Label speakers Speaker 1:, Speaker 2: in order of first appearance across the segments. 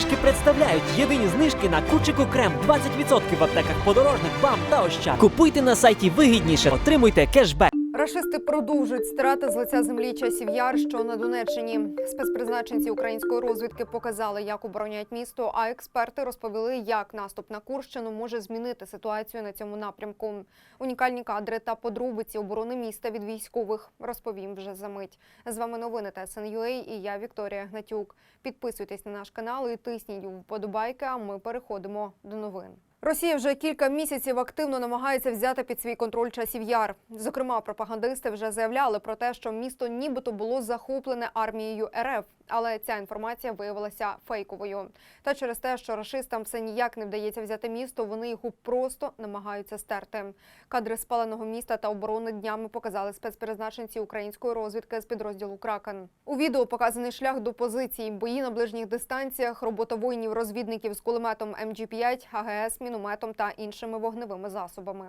Speaker 1: знижки представляють єдині знижки на кучику крем 20% в аптеках подорожник, бам та ощад. Купуйте на сайті вигідніше, отримуйте кешбек.
Speaker 2: Рашисти продовжують стирати з лиця землі часів яр, що на Донеччині. Спецпризначенці української розвідки показали, як обороняють місто. А експерти розповіли, як наступ на Курщину може змінити ситуацію на цьому напрямку. Унікальні кадри та подробиці оборони міста від військових розповім вже за мить. З вами новини ТСНЮА і я Вікторія Гнатюк. Підписуйтесь на наш канал і тисніть вподобайки. А ми переходимо до новин. Росія вже кілька місяців активно намагається взяти під свій контроль часів яр. Зокрема, пропагандисти вже заявляли про те, що місто нібито було захоплене армією РФ, але ця інформація виявилася фейковою. Та через те, що рашистам все ніяк не вдається взяти місто, вони його просто намагаються стерти. Кадри спаленого міста та оборони днями показали спецпризначенці української розвідки з підрозділу Кракен. У відео показаний шлях до позицій, бої на ближніх дистанціях, робота воїнів-розвідників з кулеметом МГ-5, АГС, мінометом та іншими вогневими засобами.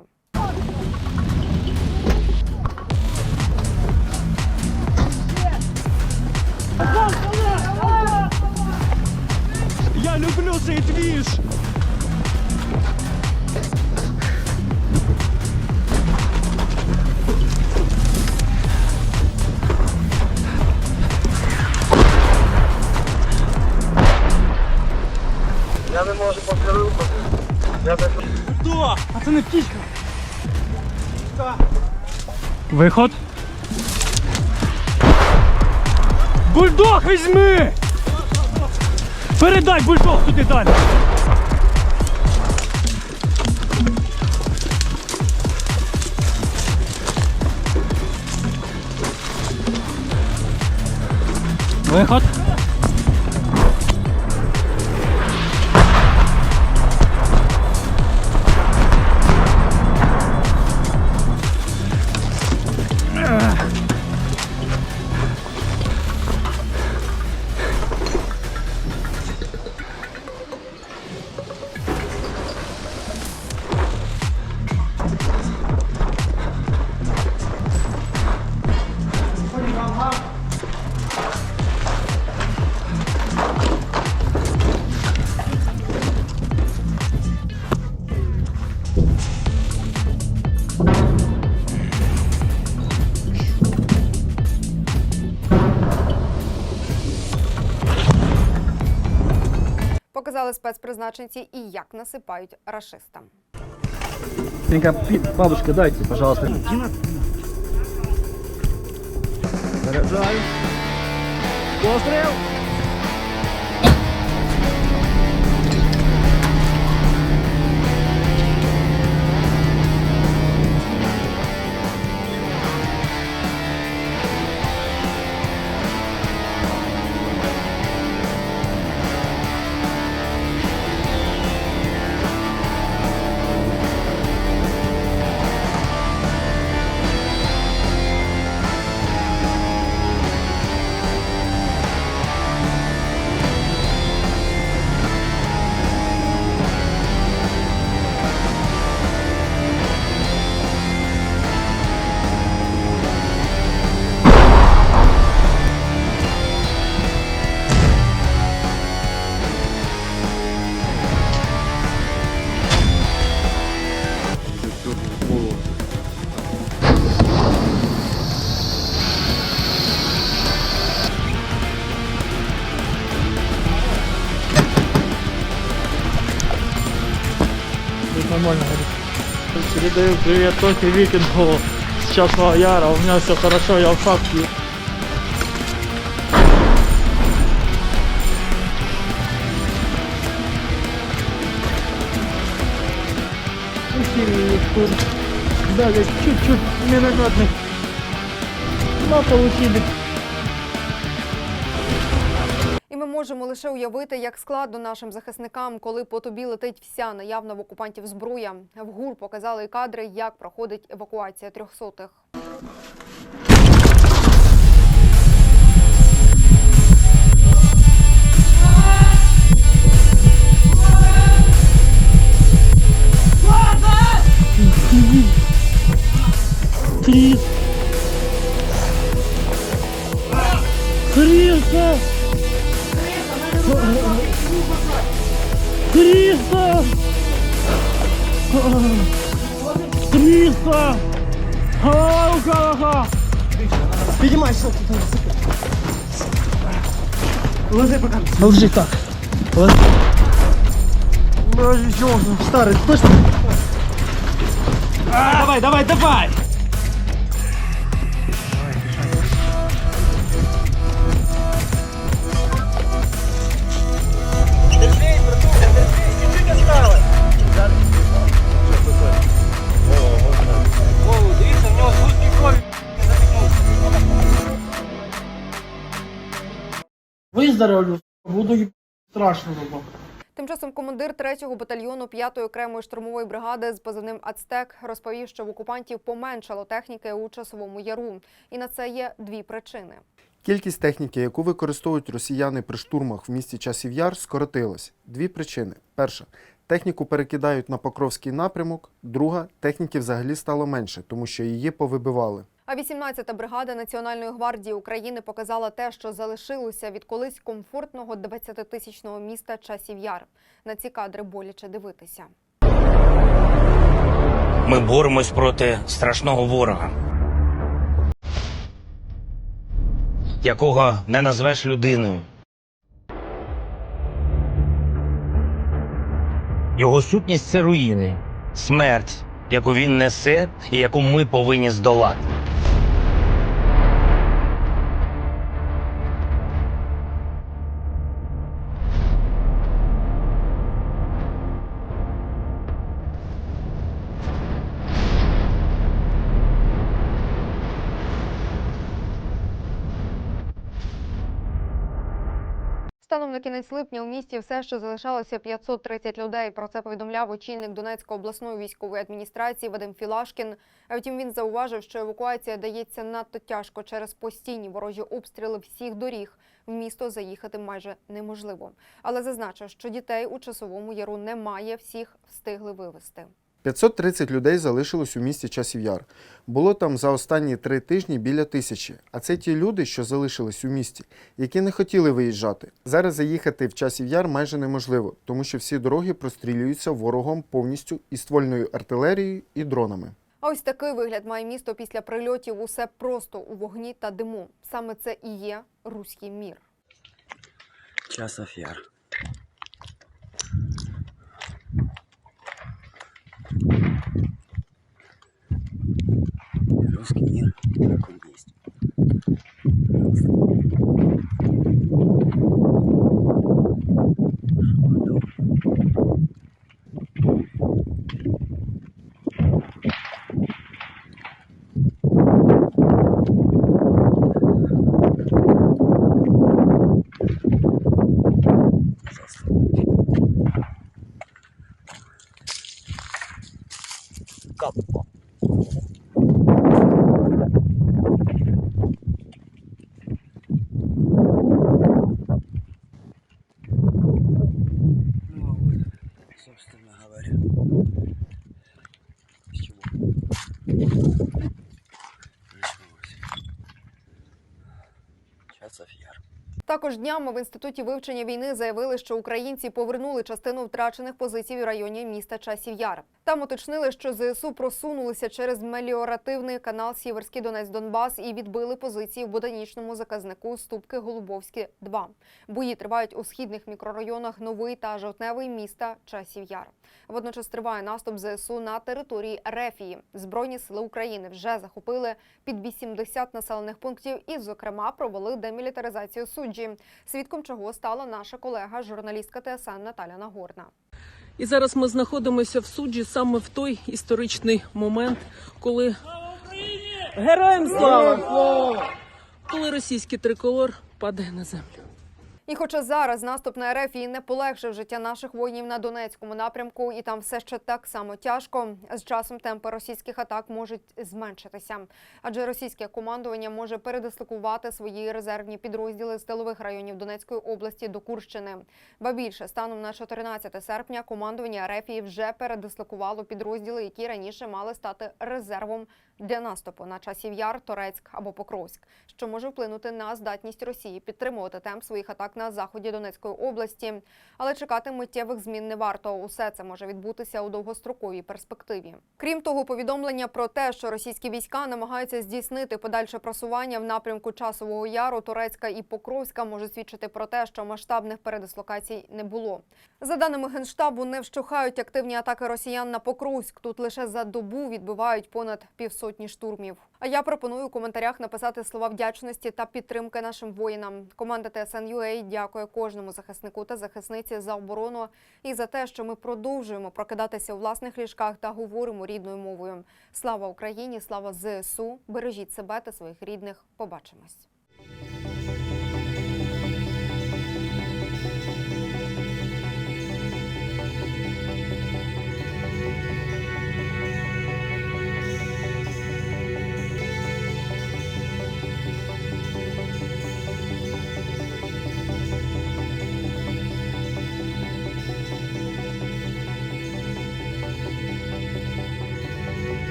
Speaker 3: Я люблю цей двіж!
Speaker 4: Я не можу повторити. Я так
Speaker 3: Хто? А це не птічка. Виход. Бульдог візьми! Передай бульдог туди далі. Виход.
Speaker 2: Показали спецпризначенці і як насипають рашистам.
Speaker 5: Бабушка, дайте, пожалуйста. Заряджаю. Пострел!
Speaker 3: Передаю привет Токе Викингу с Часного Яра. У меня все хорошо, я в шапке. Дали чуть-чуть минометных. Но получили.
Speaker 2: Ми можемо лише уявити, як складно нашим захисникам, коли по тобі летить вся наявна в окупантів зброя. В ГУР показали кадри, як проходить евакуація трьохсотих.
Speaker 3: Три. Триста! Триста! Ага, ага!
Speaker 5: Піднімайся.
Speaker 3: Ложи пока.
Speaker 5: Лежи так. Лежи. Старий, точно?
Speaker 3: Давай, давай, давай!
Speaker 5: Виздоровлю, буду їб- страшно було.
Speaker 2: Тим часом командир 3-го батальйону 5-ї окремої штурмової бригади з позивним Ацтек розповів, що в окупантів поменшало техніки у часовому яру, і на це є дві причини.
Speaker 6: Кількість техніки, яку використовують росіяни при штурмах в місті Часів Яр, скоротилась. Дві причини: перша техніку перекидають на Покровський напрямок. Друга техніки взагалі стало менше, тому що її повибивали.
Speaker 2: А 18-та бригада Національної гвардії України показала те, що залишилося від колись комфортного 20-тисячного міста Часів Яр. На ці кадри боляче дивитися.
Speaker 7: Ми боремось проти страшного ворога, якого не назвеш людиною. Його сутність це руїни, смерть, яку він несе і яку ми повинні здолати.
Speaker 2: Станом на кінець липня у місті все ще залишалося 530 людей. Про це повідомляв очільник Донецької обласної військової адміністрації Вадим Філашкін. А втім, він зауважив, що евакуація дається надто тяжко через постійні ворожі обстріли всіх доріг. В місто заїхати майже неможливо. Але зазначив, що дітей у часовому яру немає, всіх встигли вивезти.
Speaker 6: 530 людей залишилось у місті Часів Яр. Було там за останні три тижні біля тисячі. А це ті люди, що залишились у місті, які не хотіли виїжджати. Зараз заїхати в Часів Яр майже неможливо, тому що всі дороги прострілюються ворогом повністю і ствольною артилерією і дронами.
Speaker 2: А ось такий вигляд має місто після прильотів. Усе просто у вогні та диму. Саме це і є руський мір.
Speaker 8: Часов Яр. Yeah.
Speaker 2: Також днями в інституті вивчення війни заявили, що українці повернули частину втрачених позицій в районі міста Часів Яр. Там уточнили, що ЗСУ просунулися через меліоративний канал Сіверський Донець Донбас і відбили позиції в ботанічному заказнику Ступки Голубовські 2 Бої тривають у східних мікрорайонах Новий та Жовтневий міста Часів Яр. Водночас триває наступ ЗСУ на території Рефії. Збройні сили України вже захопили під 80 населених пунктів і, зокрема, провели демілітаризацію суджі. Свідком чого стала наша колега, журналістка ТСН Наталя Нагорна.
Speaker 9: І зараз ми знаходимося в суджі саме в той історичний момент, коли героям слава! Коли російський триколор падає на землю.
Speaker 2: І хоча зараз наступ на РФ і не полегшив життя наших воїнів на Донецькому напрямку, і там все ще так само тяжко, з часом темпи російських атак можуть зменшитися. Адже російське командування може передислокувати свої резервні підрозділи з тилових районів Донецької області до Курщини. Ба більше, станом на 14 серпня командування РФ вже передислокувало підрозділи, які раніше мали стати резервом для наступу на часів Яр, Торецьк або Покровськ, що може вплинути на здатність Росії підтримувати темп своїх атак на заході Донецької області. Але чекати миттєвих змін не варто. Усе це може відбутися у довгостроковій перспективі. Крім того, повідомлення про те, що російські війська намагаються здійснити подальше просування в напрямку часового яру, Торецька і Покровська може свідчити про те, що масштабних передислокацій не було. За даними генштабу, не вщухають активні атаки росіян на Покровськ. Тут лише за добу відбивають понад півсотні штурмів. А я пропоную у коментарях написати слова вдячності та підтримки нашим воїнам. Команда ТСН.UA дякує кожному захиснику та захисниці за оборону і за те, що ми продовжуємо прокидатися у власних ліжках та говоримо рідною мовою. Слава Україні! Слава ЗСУ! Бережіть себе та своїх рідних. Побачимось.